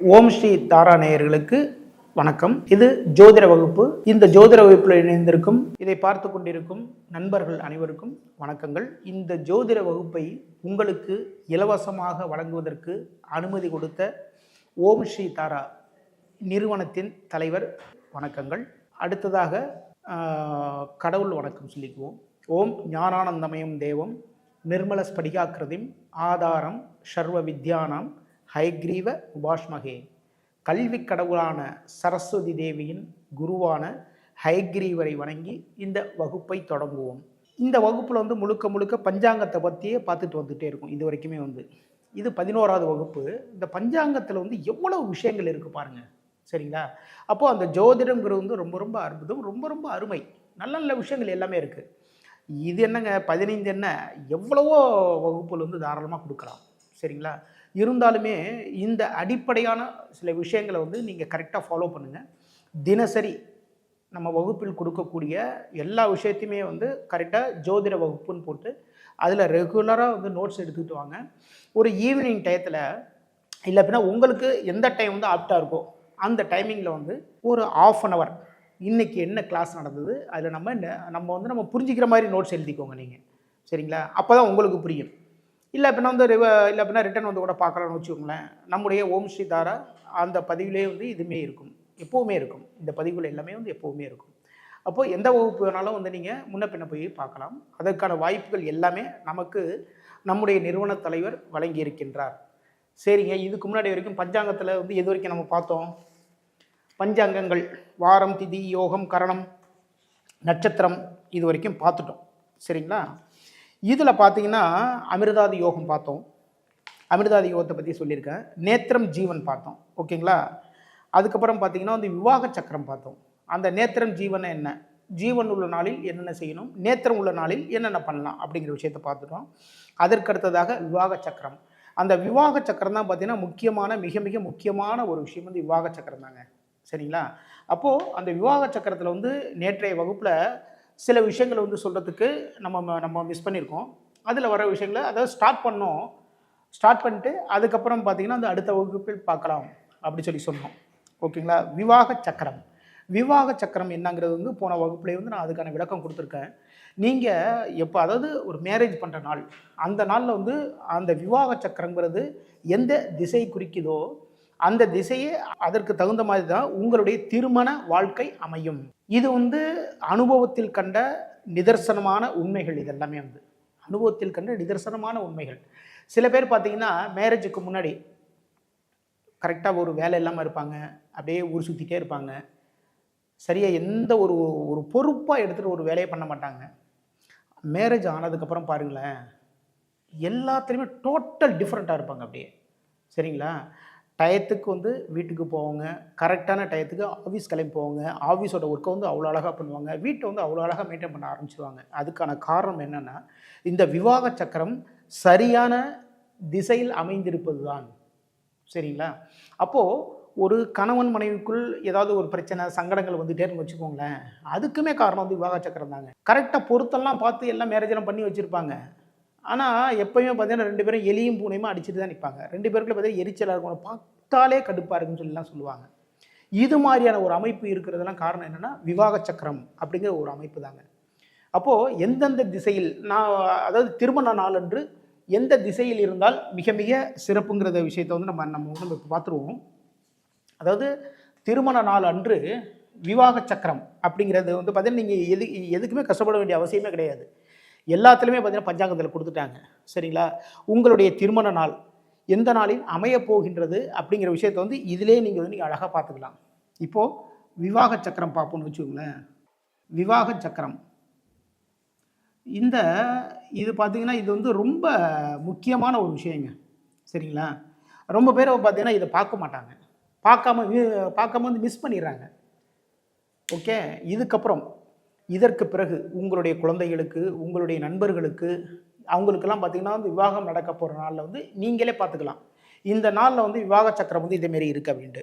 ஓம் ஸ்ரீ தாரா நேயர்களுக்கு வணக்கம். இது ஜோதிட வகுப்பு. இந்த ஜோதிட வகுப்பில் இணைந்திருக்கும் இதை பார்த்து கொண்டிருக்கும் நண்பர்கள் அனைவருக்கும் வணக்கங்கள். இந்த ஜோதிட வகுப்பை உங்களுக்கு இலவசமாக வழங்குவதற்கு அனுமதி கொடுத்த ஓம் ஸ்ரீ தாரா நிறுவனத்தின் தலைவர் வணக்கங்கள். அடுத்ததாக கடவுள் வணக்கம் சொல்லிக்குவோம். ஓம் ஞானானந்தமயம் தேவம் நிர்மல ஸ்படிகாக்கிருதிம் ஆதாரம் சர்வ வித்யானாம் ஹைக்ரீவ உபாஷ்மகே. கல்வி கடவுளான சரஸ்வதி தேவியின் குருவான ஹைக்ரீவரை வணங்கி இந்த வகுப்பை தொடங்குவோம். இந்த வகுப்பில் வந்து முழுக்க முழுக்க பஞ்சாங்கத்தை பற்றியே பார்த்துட்டு வந்துகிட்டே இருக்கும். இது வரைக்குமே வந்து. இது பதினோராவது வகுப்பு. இந்த பஞ்சாங்கத்தில் வந்து எவ்வளவு விஷயங்கள் இருக்குது பாருங்கள் சரிங்களா? அப்போது அந்த ஜோதிடங்கிறது வந்து ரொம்ப ரொம்ப அற்புதம் ரொம்ப ரொம்ப அருமை. நல்ல நல்ல விஷயங்கள் எல்லாமே இருக்குது இது என்னங்க? பதினைந்து என்ன? எவ்வளவோ வகுப்புகள் வந்து தாராளமாக கொடுக்கலாம். சரிங்களா? இருந்தாலுமே இந்த அடிப்படையான சில விஷயங்களை வந்து நீங்கள் கரெக்டாக ஃபாலோ பண்ணுங்கள் தினசரி நம்ம வகுப்பில் கொடுக்கக்கூடிய எல்லா விஷயத்தையுமே வந்து கரெக்டாக ஜோதிட வகுப்புன்னு போட்டு அதில் ரெகுலராக வந்து நோட்ஸ் எடுத்துக்கிட்டு வாங்க. ஒரு ஈவினிங் டயத்தில் இல்லை அப்படின்னா உங்களுக்கு எந்த டைம் வந்து ஆப்டாக இருக்கோ அந்த டைமிங்கில் வந்து ஒரு ஆஃப் அன் ஹவர் இன்றைக்கி என்ன கிளாஸ் நடந்தது அதில் நம்ம நம்ம வந்து நம்ம புரிஞ்சிக்கிற மாதிரி நோட்ஸ் எழுதிக்கோங்க நீங்கள் சரிங்களா? அப்போ தான் உங்களுக்கு புரியும். இல்லை அப்படின்னா வந்து ரிவ இல்லை அப்படின்னா ரிட்டன் வந்து கூட பார்க்கலாம்னு வச்சுக்கோங்களேன். நம்முடைய ஓம் ஸ்ரீ தாரா அந்த பதிவிலே வந்து இதுவுமே இருக்கும். எப்போவுமே இருக்கும். இந்த பதிவுகள் எல்லாமே வந்து எப்போவுமே இருக்கும். அப்போது எந்த வகுப்பு வேணாலும் வந்து நீங்கள் முன்ன பின்ன போய் பார்க்கலாம். அதற்கான வாய்ப்புகள் எல்லாமே நமக்கு நம்முடைய நிறுவன தலைவர் வழங்கி இருக்கின்றார் சரிங்க. இதுக்கு முன்னாடி வரைக்கும் பஞ்சாங்கத்தில் வந்து எது வரைக்கும் நம்ம பார்த்தோம்? பஞ்சாங்கங்கள் வாரம் திதி யோகம் கரணம் நட்சத்திரம் இது வரைக்கும் பார்த்துட்டோம். சரிங்களா? இதில் பார்த்தீங்கன்னா அமிர்தாதி யோகம் பார்த்தோம். அமிர்தாதி யோகத்தை பற்றி சொல்லியிருக்கேன். நேத்திரம் ஜீவன் பார்த்தோம். ஓகேங்களா? அதுக்கப்புறம் பார்த்தீங்கன்னா வந்து விவாக சக்கரம் பார்த்தோம். அந்த நேத்திரம் ஜீவனை என்ன? ஜீவன் உள்ள நாளில் என்னென்ன செய்யணும்? நேத்திரம் உள்ள நாளில் என்னென்ன பண்ணலாம்? அப்படிங்கிற விஷயத்தை பார்த்துட்டோம். அதற்கு அடுத்ததாக விவாக சக்கரம். அந்த விவாக சக்கரம் தான் பார்த்தீங்கன்னா முக்கியமான மிக மிக முக்கியமான ஒரு விஷயம் வந்து விவாக சக்கரம் தாங்க. சரிங்களா? அப்போது அந்த விவாக சக்கரத்தில் வந்து நேற்றைய வகுப்பில் சில விஷயங்களை வந்து சொல்கிறதுக்கு நம்ம ம- நம்ம மிஸ் பண்ணியிருக்கோம். அதில் வர விஷயங்களை அதாவது ஸ்டார்ட் பண்ணோம். ஸ்டார்ட் பண்ணிட்டு அதுக்கப்புறம் பார்த்தீங்கன்னா அந்த அடுத்த வகுப்பில் பார்க்கலாம் அப்படி சொல்லி சொன்னோம். ஓகேங்களா? விவாக சக்கரம். விவாக சக்கரம் என்னங்கிறது வந்து போன வகுப்புலேயே வந்து நான் அதுக்கான விளக்கம் கொடுத்துருக்கேன். நீங்கள் எப்போ அதாவது ஒரு மேரேஜ் பண்ணுற நாள் அந்த நாளில் வந்து அந்த விவாக சக்கரங்கிறது எந்த திசை குறிக்குதோ அந்த திசையே அதற்கு தகுந்த மாதிரி தான் உங்களுடைய திருமண வாழ்க்கை அமையும். இது வந்து அனுபவத்தில் கண்ட நிதர்சனமான உண்மைகள் இதெல்லாமே வந்து. அனுபவத்தில் கண்ட நிதர்சனமான உண்மைகள். சில பேர் பார்த்தீங்கன்னா மேரேஜுக்கு முன்னாடி கரெக்டாக ஒரு வேலை இல்லாமல் இருப்பாங்க. அப்படியே ஊர் சுற்றிட்டே இருப்பாங்க. சரியாக எந்த ஒரு ஒரு பொறுப்பாக எடுத்துகிட்டு ஒரு வேலையை பண்ண மாட்டாங்க. மேரேஜ் ஆனதுக்கப்புறம் பாருங்களேன் எல்லாத்துலேயுமே டோட்டல் டிஃப்ரெண்ட்டாக இருப்பாங்க அப்படியே. சரிங்களா? டயத்துக்கு வந்து வீட்டுக்கு போவாங்க. கரெக்டான டயத்துக்கு ஆஃபீஸ் கிளம்பி போவாங்க. ஆஃபீஸோட ஒர்க்கை வந்து அவ்வளோ அழகாக பண்ணுவாங்க. வீட்டை வந்து அவ்வளோ அழகாக மெயின்டைன் பண்ண ஆரம்பிச்சிருவாங்க. அதுக்கான காரணம் என்னென்னா இந்த விவாக சக்கரம் சரியான திசையில் அமைந்திருப்பது தான் சரிங்களா? அப்போது ஒரு கணவன் மனைவிக்குள் ஏதாவது ஒரு பிரச்சனை சங்கடங்கள் வந்துட்டேன்னு வச்சுக்கோங்களேன். அதுக்குமே காரணம் வந்து விவாக சக்கரம் தாங்க. கரெக்டாக பொருத்தெல்லாம் பார்த்து எல்லாம் மேரேஜெல்லாம் பண்ணி வச்சுருப்பாங்க. ஆனால் எப்பயுமே பார்த்தீங்கன்னா ரெண்டு பேரும் எலியும் பூனையுமா அடிச்சுட்டு தான் நிற்பாங்க ரெண்டு பேருக்குள்ள பார்த்தீங்கன்னா எரிச்சலாக இருக்கும். பார்த்தாலே கடுப்பாக இருக்குன்னு சொல்லலாம் சொல்லுவாங்க. இது மாதிரியான ஒரு அமைப்பு இருக்கிறதெல்லாம் காரணம் என்னென்னா விவாக சக்கரம் அப்படிங்கிற ஒரு அமைப்பு தாங்க. அப்போது எந்தெந்த திசையில் நான் அதாவது திருமண நாளன்று எந்த திசையில் இருந்தால் மிக மிக சிறப்புங்கிறத விஷயத்தை வந்து நம்ம நம்ம வந்து இப்போ பார்த்துருவோம் அதாவது திருமண நாள் அன்று விவாக சக்கரம் அப்படிங்கிறது வந்து பார்த்தீங்கன்னா நீங்கள் எது எதுக்குமே கஷ்டப்பட வேண்டிய அவசியமே கிடையாது. எல்லாத்துலேயுமே பார்த்தீங்கன்னா பஞ்சாங்கத்தில் கொடுத்துட்டாங்க. சரிங்களா? உங்களுடைய திருமண நாள் எந்த நாளில் அமையப்போகின்றது அப்படிங்கிற விஷயத்தை வந்து இதிலே நீங்கள் வந்து நீங்கள் அழகாக பார்த்துக்கலாம். இப்போது விவாக சக்கரம் பார்ப்போம்னு வச்சுக்கோங்களேன். விவாக சக்கரம். இந்த இது பார்த்திங்கன்னா இது வந்து ரொம்ப முக்கியமான ஒரு விஷயங்க. சரிங்களா? ரொம்ப பேர் பார்த்திங்கன்னா இதை பார்க்க மாட்டாங்க. பார்க்காம வி- பார்க்காம வந்து மிஸ் பண்ணிடுறாங்க. ஓகே இதுக்கப்புறம் இதற்கு பிறகு உங்களுடைய குழந்தைகளுக்கு உங்களுடைய நண்பர்களுக்கு அவங்களுக்கெல்லாம் பார்த்தீங்கன்னா வந்து விவாகம் நடக்க போகிற நாளில் வந்து நீங்களே பார்த்துக்கலாம். இந்த நாளில் வந்து விவாக சக்கரம் வந்து இதேமாரி இருக்குது அப்படின்ட்டு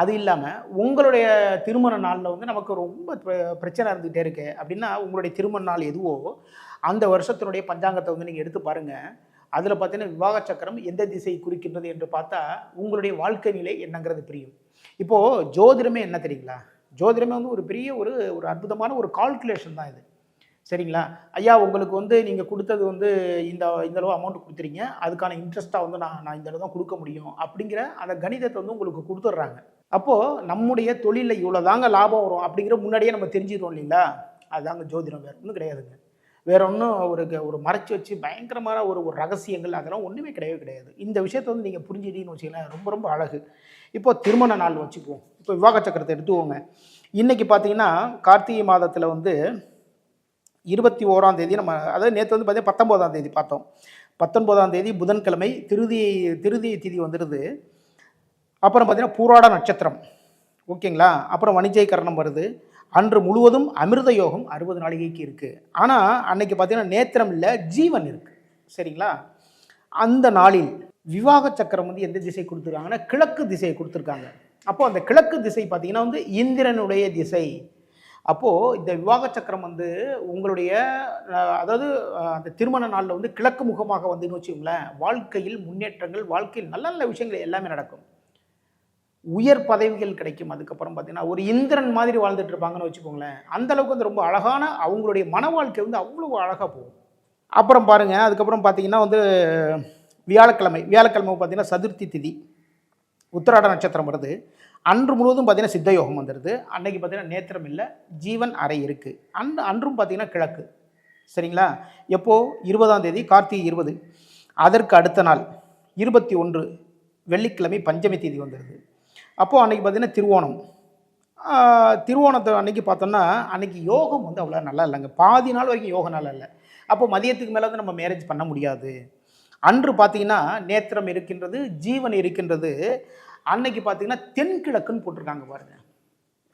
அது இல்லாமல் உங்களுடைய திருமண நாளில் வந்து நமக்கு ரொம்ப பிரச்சனை இருந்துகிட்டே இருக்கு. அப்படின்னா உங்களுடைய திருமண நாள் எதுவோ அந்த வருஷத்தினுடைய பஞ்சாங்கத்தை வந்து நீங்கள் எடுத்து பாருங்கள் அதில் பார்த்தீங்கன்னா விவாக சக்கரம் எந்த திசை குறிக்கின்றது என்று பார்த்தா உங்களுடைய வாழ்க்கை நிலை என்னங்கிறது புரியும். இப்போது ஜோதிடமே என்ன தெரியுங்களா? ஜோதிடமே வந்து ஒரு பெரிய ஒரு ஒரு அற்புதமான ஒரு கால்குலேஷன் தான் இது. சரிங்களா? ஐயா உங்களுக்கு வந்து நீங்கள் கொடுத்தது வந்து இந்த இந்த அளவு அமௌண்ட் கொடுத்துறீங்க. அதுக்கான இன்ட்ரெஸ்ட்டாக வந்து நான் நான் இந்த அளவு தான் கொடுக்க முடியும் அப்படிங்கிற அந்த கணிதத்தை வந்து உங்களுக்கு கொடுத்துட்றாங்க. அப்போது நம்முடைய தொழிலில் இவ்வளோ தாங்க லாபம் வரும் அப்படிங்கிற முன்னாடியே நம்ம தெரிஞ்சிடுறோம் இல்லைங்களா? அதுதாங்க ஜோதிடம். வேறு ஒன்றும் கிடையாதுங்க. வேற ஒன்றும் ஒரு ஒரு மறைச்சி வச்சு பயங்கரமான ஒரு ஒரு ரகசியங்கள் அதெல்லாம் ஒன்றுமே கிடையவே கிடையாது. இந்த விஷயத்தை வந்து நீங்கள் புரிஞ்சுட்டீங்கன்னு வச்சுக்கலாம் ரொம்ப ரொம்ப அழகு. இப்போ திருமண நாள் வச்சுக்குவோம். இப்போ விவாக சக்கரத்தை எடுத்துக்கோங்க. இன்னைக்கு பார்த்தீங்கன்னா கார்த்திகை மாதத்தில் வந்து இருபத்தி ஓராம் தேதி நம்ம அதாவது நேற்று வந்து பார்த்தீங்கன்னா பத்தொம்போதாம் தேதி பார்த்தோம். பத்தொன்பதாம் தேதி புதன்கிழமை திருதி திருதி திதி வந்துடுது அப்புறம் பார்த்தீங்கன்னா பூராட நட்சத்திரம். ஓகேங்களா? அப்புறம் வணிஜை கரணம் வருது. அன்று முழுவதும் அமிர்த யோகம் அறுபது நாளிகைக்கு இருக்குது ஆனால் அன்னைக்கு பார்த்தீங்கன்னா நேத்திரம் இல்லை ஜீவன் இருக்குது சரிங்களா? அந்த நாளில் விவாக சக்கரம் வந்து எந்த திசை கொடுத்துருக்காங்கன்னா கிழக்கு திசையை கொடுத்துருக்காங்க. அப்போது அந்த கிழக்கு திசை பார்த்தீங்கன்னா வந்து இந்திரனுடைய திசை. அப்போது இந்த விவாக சக்கரம் வந்து உங்களுடைய அதாவது அந்த திருமண நாளில் வந்து கிழக்கு முகமாக வந்துன்னு வச்சுக்கோங்களேன் வாழ்க்கையில் முன்னேற்றங்கள் வாழ்க்கையில் நல்ல நல்ல விஷயங்கள் எல்லாமே நடக்கும். உயர் பதவிகள் கிடைக்கும். அதுக்கப்புறம் பார்த்தீங்கன்னா ஒரு இந்திரன் மாதிரி வாழ்ந்துட்டு இருப்பாங்கன்னு வச்சுக்கோங்களேன் அந்த அளவுக்கு வந்து ரொம்ப அழகான அவங்களுடைய மன வாழ்க்கை வந்து அவ்வளோ அழகாக போகும். அப்புறம் பாருங்கள் அதுக்கப்புறம் பார்த்தீங்கன்னா வந்து வியாழக்கிழமை வியாழக்கிழமை பார்த்தீங்கன்னா சதுர்த்தி திதி உத்திராட நட்சத்திரம் வருது. அன்று முழுவதும் பார்த்தீங்கன்னா சித்தயோகம் வந்துடுது அன்னைக்கு பார்த்தீங்கன்னா நேத்திரம் இல்லை ஜீவன் அறை இருக்குது அன்று அன்றும் பார்த்தீங்கன்னா கிழக்கு. சரிங்களா? எப்போது இருபதாம் தேதி கார்த்திகை இருபது. அதற்கு அடுத்த நாள் இருபத்தி ஒன்று வெள்ளிக்கிழமை பஞ்சமி தேதி வந்துடுது அப்போது அன்றைக்கி பார்த்தீங்கன்னா திருவோணம். திருவோணத்தை அன்றைக்கி பார்த்தோம்னா அன்னைக்கு யோகம் வந்து அவ்வளோ நல்லா இல்லைங்க. பாதி நாள் வரைக்கும் யோகம் நல்லா இல்லை. அப்போது மதியத்துக்கு மேலே வந்து நம்ம மேரேஜ் பண்ண முடியாது. அன்று பார்த்தீங்கன்னா நேத்திரம் இருக்கின்றது ஜீவன் இருக்கின்றது. அன்னைக்கு பார்த்தீங்கன்னா தென்கிழக்குன்னு போட்டிருக்காங்க பாருங்க.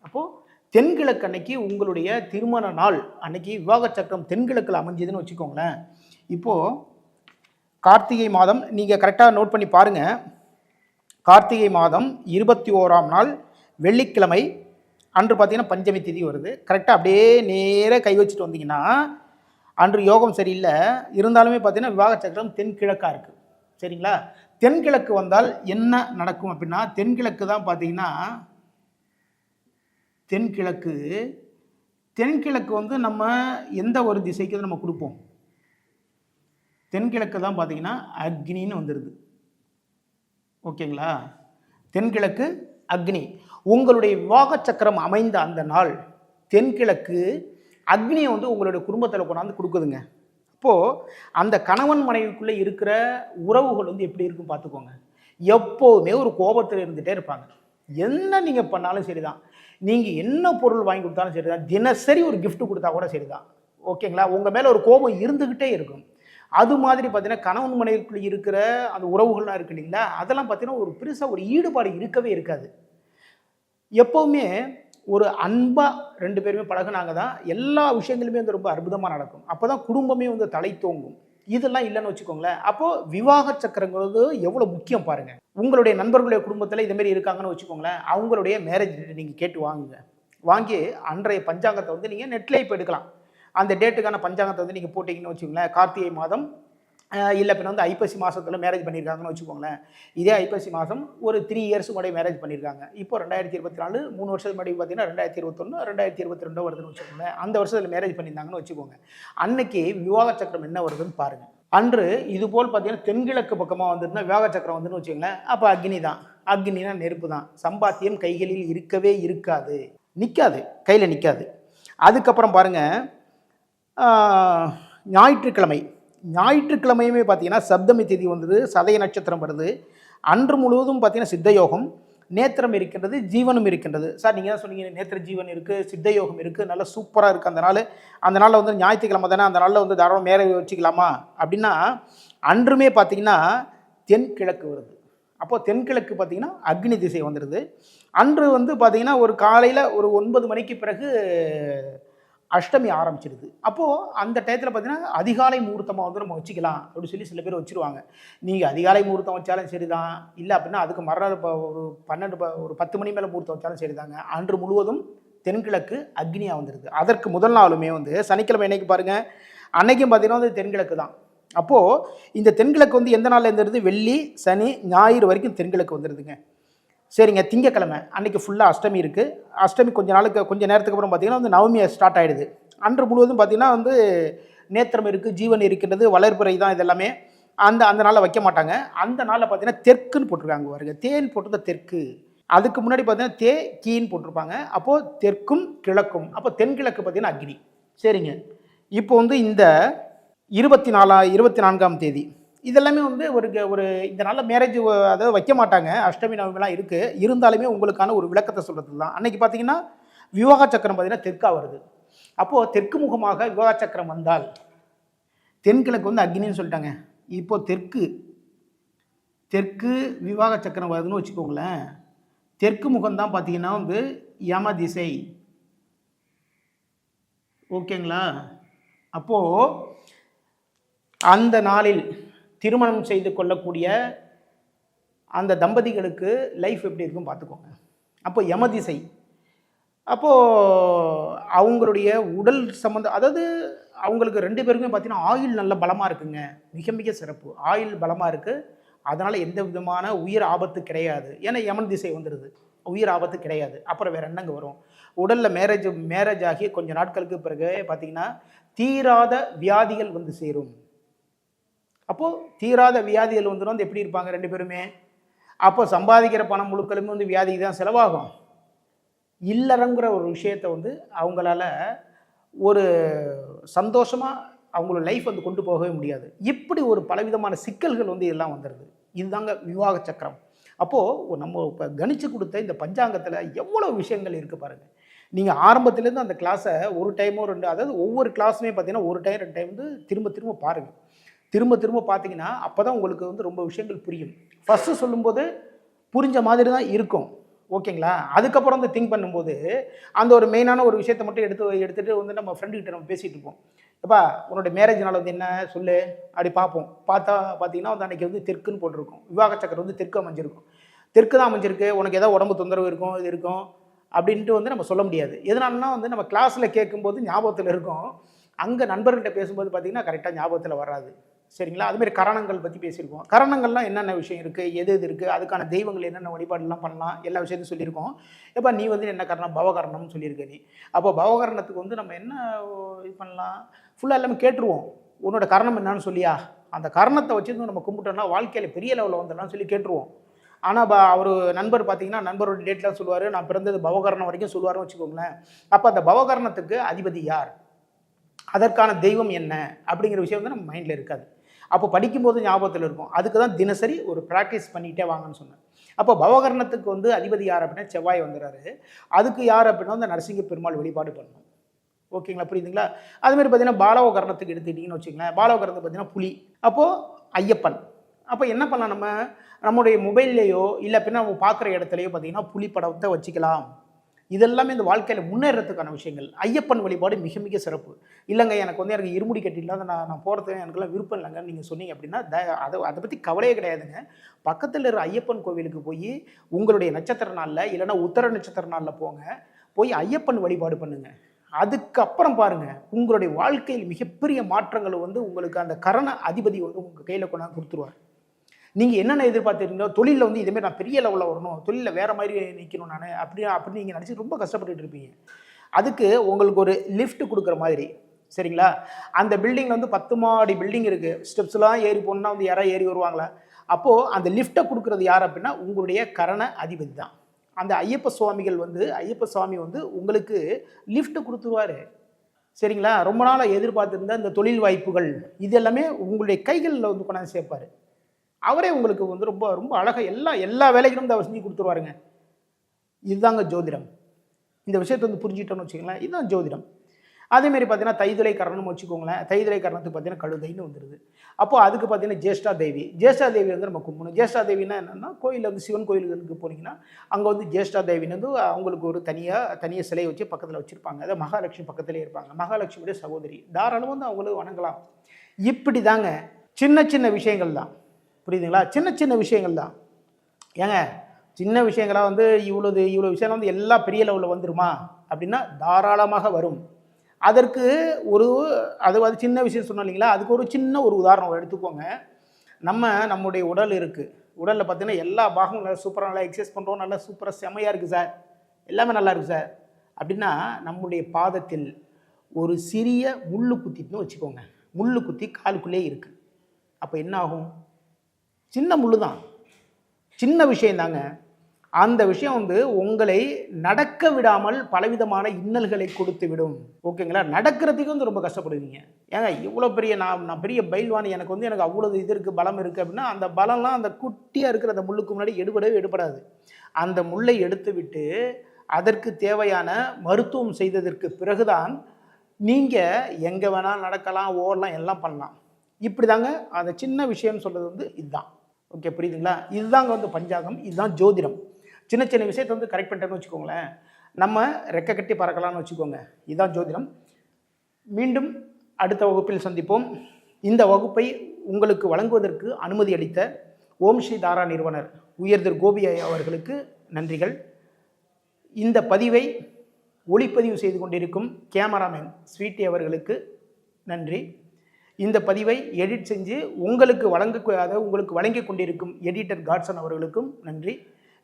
அப்போது தென்கிழக்கு அன்னைக்கு உங்களுடைய திருமண நாள். அன்னைக்கு விவாக சக்கரம் தென்கிழக்கில் அமைஞ்சதுன்னு வச்சுக்கோங்களேன். இப்போது கார்த்திகை மாதம் நீங்கள் கரெக்டாக நோட் பண்ணி பாருங்கள் கார்த்திகை மாதம் இருபத்தி ஓராம் நாள் வெள்ளிக்கிழமை அன்று பார்த்தீங்கன்னா பஞ்சமி திதி வருது. கரெக்டாக அப்படியே நேராக கை வச்சுட்டு வந்தீங்கன்னா அன்று யோகம் சரியில்லை. இருந்தாலுமே பார்த்தீங்கன்னா விவாக சக்கரம் தென்கிழக்காக இருக்குது சரிங்களா? தென்கிழக்கு வந்தால் என்ன நடக்கும் அப்படின்னா தென்கிழக்கு தான் பார்த்தீங்கன்னா தென்கிழக்கு தென்கிழக்கு வந்து நம்ம எந்த ஒரு திசைக்கு நம்ம கொடுப்போம்? தென்கிழக்கு தான் பார்த்தீங்கன்னா அக்னின்னு வந்துடுது ஓகேங்களா? தென்கிழக்கு அக்னி. உங்களுடைய விவாக சக்கரம் அமைந்த அந்த நாள் தென்கிழக்கு அக்னியை வந்து உங்களுடைய குடும்பத்தில் கொண்டாந்து கொடுக்குதுங்க. அப்போது அந்த கணவன் மனைவிக்குள்ளே இருக்கிற உறவுகள் வந்து எப்படி இருக்கும் பார்த்துக்கோங்க. எப்போதுமே ஒரு கோபத்தில் இருந்துகிட்டே இருப்பாங்க. என்ன நீங்கள் பண்ணாலும் சரி தான் நீங்கள் என்ன பொருள் வாங்கி கொடுத்தாலும் சரி தான் தினசரி ஒரு கிஃப்ட் கொடுத்தா கூட சரி தான் ஓகேங்களா? உங்கள் மேலே ஒரு கோபம் இருந்துக்கிட்டே இருக்கும். அது மாதிரி பார்த்தீங்கன்னா கணவன் மனைவிக்குள்ள இருக்கிற அந்த உறவுகள்லாம் இருக்கு இல்லைங்களா? அதெல்லாம் பார்த்தீங்கன்னா ஒரு பெருசாக ஒரு ஈடுபாடு இருக்கவே இருக்காது. எப்போவுமே ஒரு அன்பாக ரெண்டு பேருமே பழகுனாங்க தான் எல்லா விஷயங்களுமே வந்து ரொம்ப அற்புதமாக நடக்கும். அப்போ தான் குடும்பமே வந்து தலை தோங்கும். இதெல்லாம் இல்லைன்னு வச்சுக்கோங்களேன். அப்போது விவாக சக்கரங்கிறது எவ்வளோ முக்கியம் பாருங்கள் உங்களுடைய நண்பர்களுடைய குடும்பத்தில் இதுமாரி இருக்காங்கன்னு வச்சுக்கோங்களேன். அவங்களுடைய மேரேஜ் நீங்கள் கேட்டு வாங்குங்க. வாங்கி அன்றைய பஞ்சாங்கத்தை வந்து நீங்கள் நெட்லேயே இப்போ எடுக்கலாம். அந்த டேட்டுக்கான பஞ்சாங்கத்தை வந்து நீங்கள் போட்டிங்கன்னு வச்சுக்கோங்களேன். கார்த்திகை மாதம் இல்லை இப்போ வந்து ஐப்பசி மாதத்தில் மேரேஜ் பண்ணியிருக்காங்கன்னு வச்சுக்கோங்களேன். இதே ஐப்பசி மாதம் ஒரு த்ரீ இயர்ஸ் முன்னாடி மேரேஜ் பண்ணியிருக்காங்க இப்போ ரெண்டாயிரத்தி இருபத்தி நாலு மூணு வருஷத்துக்கு முன்னாடி பார்த்தீங்கன்னா ரெண்டாயிரத்தி இருபத்தொன்று ரெண்டாயிரத்தி இருபத்தி ரெண்டு வருதுன்னு வச்சுக்கோங்களேன். அந்த வருஷத்தில் மேரேஜ் பண்ணியிருந்தாங்கன்னு வச்சுக்கோங்க. அன்னைக்கு விவாக சக்கரம் என்ன வருதுன்னு பாருங்கள் அன்று இது போல் பார்த்தீங்கன்னா தென்கிழக்கு பக்கமாக வந்துருந்தா விவாக சக்கரம் வந்துன்னு வச்சுக்கோங்களேன். அப்போ அக்னி தான். அக்னினா நெருப்பு தான். சம்பாத்தியம் கைகளில் இருக்கவே இருக்காது. நிற்காது கையில் நிற்காது அதுக்கப்புறம் பாருங்கள் ஞாயிற்றுக்கிழமை. ஞாயிற்றுக்கிழமையுமே பார்த்தீங்கன்னா சப்தமி திதி வந்தது சதய நட்சத்திரம் வருது. அன்று முழுவதும் பார்த்தீங்கன்னா சித்தயோகம் நேத்திரம் இருக்கின்றது ஜீவனும் இருக்கின்றது. சார் நீங்கள் தான் சொன்னீங்க நேத்திர ஜீவன் இருக்குது சித்தயோகம் இருக்குது நல்லா சூப்பராக இருக்குது அந்த நாள். அந்த நாளில் வந்து ஞாயிற்றுக்கிழமை தானே அந்த நாளில் வந்து தாராளம் மேலே வச்சுக்கலாமா? அப்படின்னா அன்றுமே பார்த்தீங்கன்னா தென்கிழக்கு வருது. அப்போது தென்கிழக்கு பார்த்தீங்கன்னா அக்னி திசை வந்துடுது அன்று வந்து பார்த்திங்கன்னா ஒரு காலையில் ஒரு ஒன்பது மணிக்கு பிறகு அஷ்டமி ஆரம்பிச்சிடுது அப்போது அந்த டயத்தில் பார்த்தீங்கன்னா அதிகாலை முகூர்த்தமாக வந்து நம்ம வச்சுக்கலாம் அப்படின்னு சொல்லி சில பேர் வச்சுருவாங்க. நீங்கள் அதிகாலை முகூர்த்தம் வச்சாலும் சரிதான். இல்லை அப்படின்னா அதுக்கு மறுநாள் இப்போ ஒரு பன்னெண்டு ப- ஒரு பத்து மணி மேலே முகூர்த்தம் வச்சாலும் சரிதாங்க. அன்று முழுவதும் தென்கிழக்கு அக்னியாக வந்துடுது அதற்கு முதல் நாளுமே வந்து சனிக்கிழமை என்னைக்கு பாருங்கள் அன்னைக்கும் பார்த்தீங்கன்னா வந்து தென்கிழக்கு தான். அப்போது இந்த தென்கிழக்கு வந்து எந்த நாளில் இருந்துருது வெள்ளி சனி ஞாயிறு வரைக்கும் தென்கிழக்கு வந்துடுதுங்க சரிங்க திங்கக்கிழமை. அன்றைக்கி ஃபுல்லாக அஷ்டமி இருக்குது அஷ்டமி கொஞ்சம் நாளுக்கு கொஞ்சம் நேரத்துக்கு அப்புறம் பார்த்திங்கன்னா வந்து நவமி ஸ்டார்ட் ஆகிடுது அன்று முழுவதும் பார்த்தீங்கன்னா வந்து நேத்திரம் இருக்குது ஜீவன் இருக்கின்றது வளர்பிறை தான் இதெல்லாமே. அந்த அந்த நாளில் வைக்க மாட்டாங்க. அந்த நாளில் பார்த்தீங்கன்னா தெற்குன்னு போட்டிருக்காங்க பாருங்க. தேன் போட்டிருந்த தெற்கு. அதுக்கு முன்னாடி பார்த்தீங்கன்னா தே கீன்னு போட்டிருப்பாங்க. அப்போது தெற்கும் கிழக்கும். அப்போ தென்கிழக்கு பார்த்திங்கன்னா அக்னி. சரிங்க. இப்போ வந்து இந்த இருபத்தி நாலா இருபத்தி நான்காம் தேதி. இதெல்லாமே வந்து ஒரு ஒரு இந்த நாளில் மேரேஜ் அதாவது வைக்க மாட்டாங்க. அஷ்டமி நவமிலாம் இருக்குது இருந்தாலுமே உங்களுக்கான ஒரு விளக்கத்தை சொல்கிறது தான். அன்றைக்கி பார்த்தீங்கன்னா விவாக சக்கரம் பார்த்தீங்கன்னா தெற்காக வருது. அப்போது தெற்கு முகமாக விவாக சக்கரம் வந்தால் தென்கிழக்கு வந்து அக்னின்னு சொல்லிட்டாங்க. இப்போது தெற்கு தெற்கு விவாக சக்கரம் வருதுன்னு வச்சுக்கோங்களேன். தெற்கு முகம் தான் பார்த்தீங்கன்னா வந்து யம திசை. ஓகேங்களா? அப்போது அந்த நாளில் திருமணம் செய்து கொள்ளக்கூடிய அந்த தம்பதிகளுக்கு லைஃப் எப்படி இருக்கும் பார்த்துக்கோங்க. அப்போ யம திசை அப்போது அவங்களுடைய உடல் சம்மந்தம் அதாவது அவங்களுக்கு ரெண்டு பேருக்குமே பார்த்தீங்கன்னா ஆயில் நல்ல பலமாக இருக்குங்க. மிக மிக சிறப்பு. ஆயில் பலமாக இருக்குது அதனால் எந்த விதமான உயிர் ஆபத்து கிடையாது. ஏன்னா யமன் திசை வந்துடுது உயிர் ஆபத்து கிடையாது. அப்புறம் வேறு என்னங்க வரும்? உடலில் மேரேஜ் மேரேஜ் ஆகி கொஞ்சம் நாட்களுக்கு பிறகு பார்த்திங்கன்னா தீராத வியாதிகள் வந்து சேரும். அப்போது தீராத வியாதிகள் வந்துடும் வந்து எப்படி இருப்பாங்க ரெண்டு பேருமே? அப்போ சம்பாதிக்கிற பணம் முழுக்களுமே வந்து வியாதிக்கு தான் செலவாகும். இல்லறங்கிற ஒரு விஷயத்தை வந்து அவங்களால ஒரு சந்தோஷமாக அவங்களோட லைஃப் வந்து கொண்டு போகவே முடியாது. இப்படி ஒரு பலவிதமான சிக்கல்கள் வந்து இதெல்லாம் வந்துடுது இதுதாங்க விவாக சக்கரம். அப்போது நம்ம இப்போ கணிச்சு கொடுத்த இந்த பஞ்சாங்கத்தில் எவ்வளோ விஷயங்கள் இருக்குது பாருங்கள் நீங்கள் ஆரம்பத்துலேருந்து அந்த கிளாஸை ஒரு டைமோ ரெண்டு அதாவது ஒவ்வொரு கிளாஸுமே பார்த்தீங்கன்னா ஒரு டைம் ரெண்டு டைம் வந்து திரும்ப திரும்ப பாருங்கள் திரும்ப திரும்ப பார்த்தீங்கன்னா அப்போ தான் உங்களுக்கு வந்து ரொம்ப விஷயங்கள் புரியும். ஃபஸ்ட்டு சொல்லும்போது புரிஞ்ச மாதிரி தான் இருக்கும். ஓகேங்களா அதுக்கப்புறம் வந்து திங்க் பண்ணும்போது அந்த ஒரு மெயினான ஒரு விஷயத்தை மட்டும் எடுத்து எடுத்துகிட்டு வந்து நம்ம ஃப்ரெண்டுக்கிட்ட நம்ம பேசிகிட்டு இருப்போம். எப்பா உன்னோட மேரேஜ் நாள் வந்து என்ன? சொல்லு. அப்படி பார்ப்போம். பார்த்தா பார்த்தீங்கன்னா வந்து அன்றைக்கி வந்து தெற்குன்னு போட்டிருக்கும். விவாக சக்கரம் வந்து தெற்கு அமைஞ்சிருக்கும். தெற்கு தான் அமைஞ்சிருக்கு. உனக்கு ஏதாவது உடம்பு தொந்தரவு இருக்கும் இது இருக்கும். அப்படின்ட்டு வந்து நம்ம சொல்ல முடியாது. எதனாலனா வந்து நம்ம கிளாஸில் கேட்கும்போது ஞாபகத்தில் இருக்கும். அங்கே நண்பர்கள்ட்ட பேசும்போது பார்த்திங்கன்னா கரெக்டாக ஞாபகத்தில் வராது. சரிங்களா? அதுமாரி கரணங்கள் பற்றி பேசியிருக்கோம். கரணங்கள்லாம் என்னென்ன விஷயம் இருக்குது எது எது இருக்குது அதுக்கான தெய்வங்கள் என்னென்ன வழிபாடுலாம் பண்ணலாம்? எல்லா விஷயத்தையும் சொல்லியிருக்கோம். எப்போ நீ வந்து என்ன கரணம்? பவகரணம்னு சொல்லியிருக்க நீ. அப்போ பவகரணத்துக்கு வந்து நம்ம என்ன இது பண்ணலாம்? ஃபுல்லாக எல்லாமே கேட்டுருவோம். உன்னோட கரணம் என்னன்னு சொல்லியா? அந்த கரணத்தை வச்சு நம்ம கும்பிட்டோம்னா வாழ்க்கையில் பெரிய லெவலில் வந்துடலாம்னு சொல்லி கேட்டுருவோம். ஆனால் ப அவர் நண்பர் பார்த்தீங்கன்னா நண்பரோட டேட்லாம் சொல்லுவார். நான் பிறந்தது பவகரணம் வரைக்கும் சொல்லுவார்னு வச்சுக்கோங்களேன். அப்போ அந்த பவகரணத்துக்கு அதிபதி யார்? அதற்கான தெய்வம் என்ன? அப்படிங்கிற விஷயம் வந்து நம்ம மைண்டில் இருக்காது. அப்போ படிக்கும்போது ஞாபகத்தில் இருக்கும். அதுக்கு தான் தினசரி ஒரு ப்ராக்டிஸ் பண்ணிகிட்டே வாங்கன்னு சொன்னேன். அப்போ பவகரணத்துக்கு வந்து அதிபதி யார் அப்படின்னா செவ்வாய் வந்துடுறாரு அதுக்கு யார் அப்படின்னா அந்த நரசிங்க பெருமாள் வழிபாடு பண்ணணும். ஓகேங்களா? புரியுதுங்களா? அதுமாதிரி பார்த்தீங்கன்னா பாலவகரணத்துக்கு எடுத்துக்கிட்டிங்கன்னு வச்சுங்களேன் பாலவகரணத்துக்கு பார்த்தீங்கன்னா புலி அப்போது ஐயப்பன். அப்போ என்ன பண்ணலாம் நம்ம? நம்முடைய மொபைல்லையோ இல்லை அப்படின்னா நம்ம பார்க்குற இடத்துலையோ பார்த்தீங்கன்னா புலி படத்தை வச்சுக்கலாம். இதெல்லாமே இந்த வாழ்க்கையில் முன்னேறத்துக்கான விஷயங்கள். ஐயப்பன் வழிபாடு மிக மிக சிறப்பு. இல்லைங்க எனக்கு வந்து எனக்கு இருமுடி கட்டிடலாம் நான் நான் போகிறது எனக்குலாம் விருப்பம் இல்லைங்கன்னு நீங்கள் சொன்னீங்க அப்படின்னா த அதை அதை பற்றி கவலையே கிடையாதுங்க. பக்கத்தில் இருக்கிற ஐயப்பன் கோவிலுக்கு போய் உங்களுடைய நட்சத்திர நாளில் இல்லைன்னா உத்தர நட்சத்திர நாளில் போங்க. போய் ஐயப்பன் வழிபாடு பண்ணுங்கள் அதுக்கப்புறம் பாருங்கள் உங்களுடைய வாழ்க்கையில் மிகப்பெரிய மாற்றங்கள் வந்து உங்களுக்கு அந்த கரண அதிபதி வந்து உங்கள் கையில் கொண்டாந்து கொடுத்துருவார். நீங்கள் என்னென்ன எதிர்பார்த்துருக்கீங்களோ தொழிலில் வந்து இதுமாதிரி நான் பெரிய லெவலில் வரணும் தொழிலில் வேறு மாதிரி நிற்கணும் நான் அப்படி அப்படி நீங்கள் நினச்சி ரொம்ப கஷ்டப்பட்டுட்டு இருப்பீங்க. அதுக்கு உங்களுக்கு ஒரு லிஃப்ட் கொடுக்குற மாதிரி சரிங்களா? அந்த பில்டிங்கில் வந்து பத்து மாடி பில்டிங் இருக்குது ஸ்டெப்ஸ்லாம் ஏறி போனால் வந்து யாராவது ஏறி வருவாங்களா? அப்போது அந்த லிஃப்ட்டை கொடுக்குறது யார் அப்படின்னா உங்களுடைய கரண அதிபதி தான். அந்த ஐயப்ப சுவாமிகள் வந்து ஐயப்ப சுவாமி வந்து உங்களுக்கு லிஃப்ட் கொடுத்துருவாரு. சரிங்களா? ரொம்ப நாளாக எதிர்பார்த்துருந்த இந்த தொழில் வாய்ப்புகள் இது எல்லாமே உங்களுடைய கைகளில் வந்து கொண்டாந்து சேர்ப்பார். அவரே உங்களுக்கு வந்து ரொம்ப ரொம்ப அழகாக எல்லா எல்லா வேலைகளும் வந்து அவர் செஞ்சு கொடுத்துருவாருங்க. இதுதாங்க ஜோதிடம். இந்த விஷயத்தை வந்து புரிஞ்சுக்கிட்டோம்னு வச்சுக்கோங்களேன் இதுதான் ஜோதிடம். அதேமாரி பார்த்தீங்கன்னா தைதுளை கரணம்னு வச்சுக்கோங்களேன் தைதுலை கரணத்துக்கு பார்த்தீங்கன்னா கழுதைன்னு வந்துடுது அப்போது அதுக்கு பார்த்தீங்கன்னா ஜேஷ்டா தேவி ஜேஷ்டா தேவி வந்து நம்ம கும்பிடணும். ஜேஷ்டா தேவினா என்னென்னா கோயிலில் வந்து சிவன் கோயில்களுக்கு போனீங்கன்னா அங்கே வந்து ஜேஷ்டா தேவின்னு வந்து அவங்களுக்கு ஒரு தனியாக தனியாக சிலையை வச்சு பக்கத்தில் வச்சுருப்பாங்க. அதை மகாலட்சுமி பக்கத்திலே இருப்பாங்க. மகாலட்சுமியுடைய சகோதரி. தாராளம் வந்து அவங்களுக்கு வணங்கலாம். இப்படி தாங்க சின்ன சின்ன விஷயங்கள் தான் புரியுதுங்களா? சின்ன சின்ன விஷயங்கள் தான். ஏங்க சின்ன விஷயங்களாக வந்து இவ்வளோது இவ்வளோ விஷயம் வந்து எல்லா பெரிய லெவலில் வந்துருமா? அப்படின்னா தாராளமாக வரும். அதற்கு ஒரு அது அது சின்ன விஷயம் சொன்னோம் இல்லைங்களா? அதுக்கு ஒரு சின்ன ஒரு உதாரணம் எடுத்துக்கோங்க. நம்ம நம்முடைய உடல் இருக்குது உடலில் பார்த்தீங்கன்னா எல்லா பாகமும் நல்லா சூப்பராக நல்லா எக்ஸசைஸ் பண்ணுறோம் நல்லா சூப்பராக செமையாக இருக்குது சார் எல்லாமே நல்லா இருக்குது சார் அப்படின்னா நம்முடைய பாதத்தில் ஒரு சிறிய முள்ளு குத்திட்டுன்னு வச்சுக்கோங்க. முள்ளு குத்தி காலுக்குள்ளே இருக்குது அப்போ என்ன ஆகும்? சின்ன முள்ளு தான். சின்ன விஷயந்தாங்க அந்த விஷயம் வந்து உங்களை நடக்க விடாமல் பலவிதமான இன்னல்களை கொடுத்து விடும். ஓகேங்களா? நடக்கிறதுக்கு வந்து ரொம்ப கஷ்டப்படுவீங்க. ஏங்க இவ்வளோ பெரிய நான் நான் பெரிய பயில்வான். எனக்கு வந்து எனக்கு அவ்வளோ இது இருக்குது பலம் இருக்குது அப்படின்னா அந்த பலம்லாம் அந்த குட்டியாக இருக்கிற அந்த முள்ளுக்கு முன்னாடி எடுபடவே எடுபடாது. அந்த முள்ளை எடுத்து விட்டு அதற்கு தேவையான மருத்துவம் செய்ததற்கு பிறகுதான் நீங்கள் எங்கே வேணால் நடக்கலாம் ஓடலாம் எல்லாம் பண்ணலாம். இப்படி தாங்க அந்த சின்ன விஷயம்னு சொல்கிறது வந்து இதுதான். ஓகே புரியுதுங்களா? இதுதாங்க வந்து பஞ்சாங்கம் இதுதான் ஜோதிடம். சின்ன சின்ன விஷயத்தை வந்து கரெக்ட் பண்ணிட்டேன்னு வச்சுக்கோங்களேன். நம்ம ரெக்க கட்டி பறக்கலாம்னு வச்சுக்கோங்க. இதுதான் ஜோதிடம். மீண்டும் அடுத்த வகுப்பில் சந்திப்போம். இந்த வகுப்பை உங்களுக்கு வழங்குவதற்கு அனுமதி அளித்த ஓம் ஸ்ரீ தாரா நிறுவனர் உயர்திரு கோபி அவர்களுக்கு நன்றிகள். இந்த பதிவை ஒளிப்பதிவு செய்து கொண்டிருக்கும் கேமராமேன் ஸ்வீட்டி அவர்களுக்கு நன்றி. இந்த பதிவை எடிட் செஞ்சு உங்களுக்கு வழங்க அதாவது உங்களுக்கு வழங்கி கொண்டிருக்கும் எடிட்டர் காட்சன் அவர்களுக்கும் நன்றி.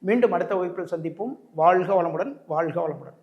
மீண்டும் அடுத்த வகுப்பில் சந்திப்போம். வாழ்க வளமுடன் வாழ்க வளமுடன்.